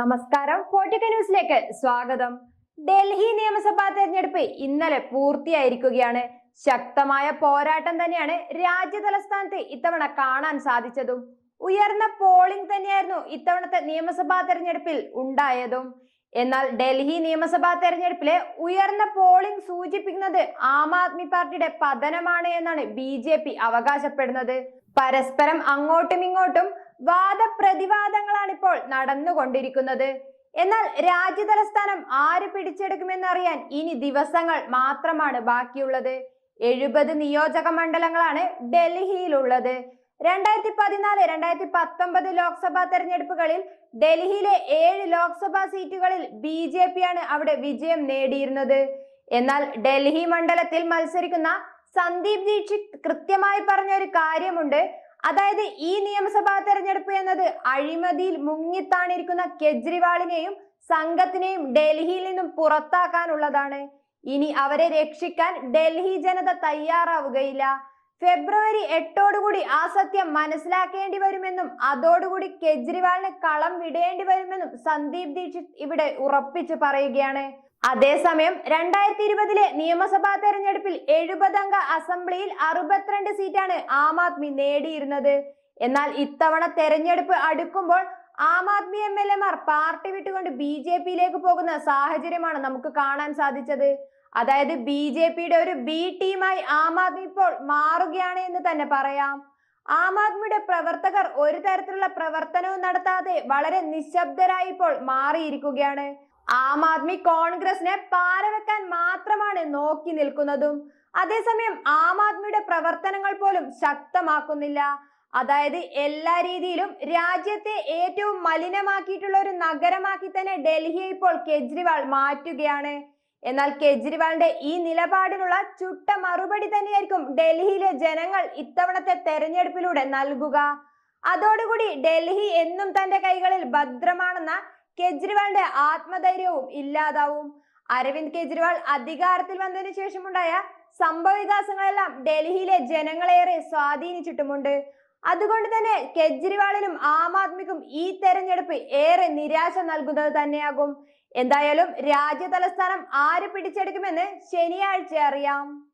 നമസ്കാരം. ഫോർട്ടിക്ക ന്യൂസിലേക്ക് സ്വാഗതം. ഡൽഹി നിയമസഭാ തെരഞ്ഞെടുപ്പ് ഇന്നലെ പൂർത്തിയായിരിക്കുകയാണ്. ശക്തമായ പോരാട്ടം തന്നെയാണ് രാജ്യ തലസ്ഥാനത്ത് ഇത്തവണ കാണാൻ സാധിച്ചതും. ഉയർന്ന പോളിംഗ് തന്നെയായിരുന്നു ഇത്തവണത്തെ നിയമസഭാ തെരഞ്ഞെടുപ്പിൽ ഉണ്ടായതും. എന്നാൽ ഡൽഹി നിയമസഭാ തെരഞ്ഞെടുപ്പിലെ ഉയർന്ന പോളിംഗ് സൂചിപ്പിക്കുന്നത് ആം ആദ്മി പാർട്ടിയുടെ പതനമാണ് എന്നാണ് ബി ജെ പി അവകാശപ്പെടുന്നത്. പരസ്പരം അങ്ങോട്ടും ഇങ്ങോട്ടും വാദപ്രതിവാദങ്ങളാണ് ഇപ്പോൾ നടന്നുകൊണ്ടിരിക്കുന്നത്. എന്നാൽ രാജ്യ തലസ്ഥാനം ആര് പിടിച്ചെടുക്കുമെന്നറിയാൻ ഇനി ദിവസങ്ങൾ മാത്രമാണ് ബാക്കിയുള്ളത്. എഴുപത് നിയോജക മണ്ഡലങ്ങളാണ് ഡൽഹിയിലുള്ളത്. രണ്ടായിരത്തി പതിനാല് രണ്ടായിരത്തി പത്തൊമ്പത് ലോക്സഭാ തെരഞ്ഞെടുപ്പുകളിൽ ഡൽഹിയിലെ ഏഴ് ലോക്സഭാ സീറ്റുകളിൽ ബി ജെ പി ആണ് അവിടെ വിജയം നേടിയിരുന്നത്. എന്നാൽ ഡൽഹി മണ്ഡലത്തിൽ മത്സരിക്കുന്ന സന്ദീപ് ദീക്ഷിത് കൃത്യമായി പറഞ്ഞ ഒരു കാര്യമുണ്ട്. അതായത് ഈ നിയമസഭാ തെരഞ്ഞെടുപ്പ് എന്നത് അഴിമതിയിൽ മുങ്ങിത്താണിരിക്കുന്ന കെജ്രിവാളിനെയും സംഘത്തിനെയും ഡൽഹിയിൽ നിന്നും പുറത്താക്കാനുള്ളതാണ്. ഇനി അവരെ രക്ഷിക്കാൻ ഡൽഹി ജനത തയ്യാറാവുകയില്ല. ഫെബ്രുവരി എട്ടോടുകൂടി ആ സത്യം മനസ്സിലാക്കേണ്ടി വരുമെന്നും അതോടുകൂടി കെജ്രിവാളിന് കളം വിടേണ്ടി വരുമെന്നും സന്ദീപ് ദീക്ഷിത് ഇവിടെ ഉറപ്പിച്ചു പറയുകയാണ്. അതേസമയം രണ്ടായിരത്തി ഇരുപതിലെ നിയമസഭാ തെരഞ്ഞെടുപ്പിൽ എഴുപതംഗ അസംബ്ലിയിൽ അറുപത്തിരണ്ട് സീറ്റാണ് ആം ആദ്മി നേടിയിരുന്നത്. എന്നാൽ ഇത്തവണ തെരഞ്ഞെടുപ്പ് അടുക്കുമ്പോൾ ആം ആദ്മി എം എൽ എമാർ പാർട്ടി വിട്ടുകൊണ്ട് ബി ജെ പിയിലേക്ക് പോകുന്ന സാഹചര്യമാണ് നമുക്ക് കാണാൻ സാധിച്ചത്. അതായത് ബി ജെ പിയുടെ ഒരു ബി ടീമായി ആം ആദ്മി ഇപ്പോൾ മാറുകയാണ് എന്ന് തന്നെ പറയാം. ആം ആദ്മിയുടെ പ്രവർത്തകർ ഒരു തരത്തിലുള്ള പ്രവർത്തനവും നടത്താതെ വളരെ നിശബ്ദരായി ഇപ്പോൾ മാറിയിരിക്കുകയാണ്. ആം ആദ്മി കോൺഗ്രസിനെ പാരവെക്കാൻ മാത്രമാണ് നോക്കി നിൽക്കുന്നതും. അതേസമയം ആം ആദ്മിയുടെ പ്രവർത്തനങ്ങൾ പോലും ശക്തമാക്കുന്നില്ല. അതായത് എല്ലാ രീതിയിലും രാജ്യത്തെ ഏറ്റവും മലിനമാക്കിയിട്ടുള്ള ഒരു നഗരമാക്കി തന്നെ ഡൽഹിയെ ഇപ്പോൾ കെജ്രിവാൾ മാറ്റുകയാണ്. എന്നാൽ കെജ്രിവാളിന്റെ ഈ നിലപാടിനുള്ള ചുട്ട മറുപടി തന്നെയായിരിക്കും ഡൽഹിയിലെ ജനങ്ങൾ ഇത്തവണത്തെ തെരഞ്ഞെടുപ്പിലൂടെ നൽകുക. അതോടുകൂടി ഡൽഹി എന്നും തന്റെ കൈകളിൽ ഭദ്രമാണെന്ന കെജ്രിവാളിന്റെ ആത്മധൈര്യവും ഇല്ലാതാവും. അരവിന്ദ് കെജ്രിവാൾ അധികാരത്തിൽ വന്നതിന് ശേഷമുണ്ടായ സംഭവ വികാസങ്ങളെല്ലാം ഡൽഹിയിലെ ജനങ്ങളേറെ സ്വാധീനിച്ചിട്ടുമുണ്ട്. അതുകൊണ്ട് തന്നെ കെജ്രിവാളിനും ആം ആദ്മിക്കും ഈ തെരഞ്ഞെടുപ്പ് ഏറെ നിരാശ നൽകുന്നത് തന്നെയാകും. എന്തായാലും രാജ്യ തലസ്ഥാനം ആര് പിടിച്ചെടുക്കുമെന്ന് ശനിയാഴ്ച അറിയാം.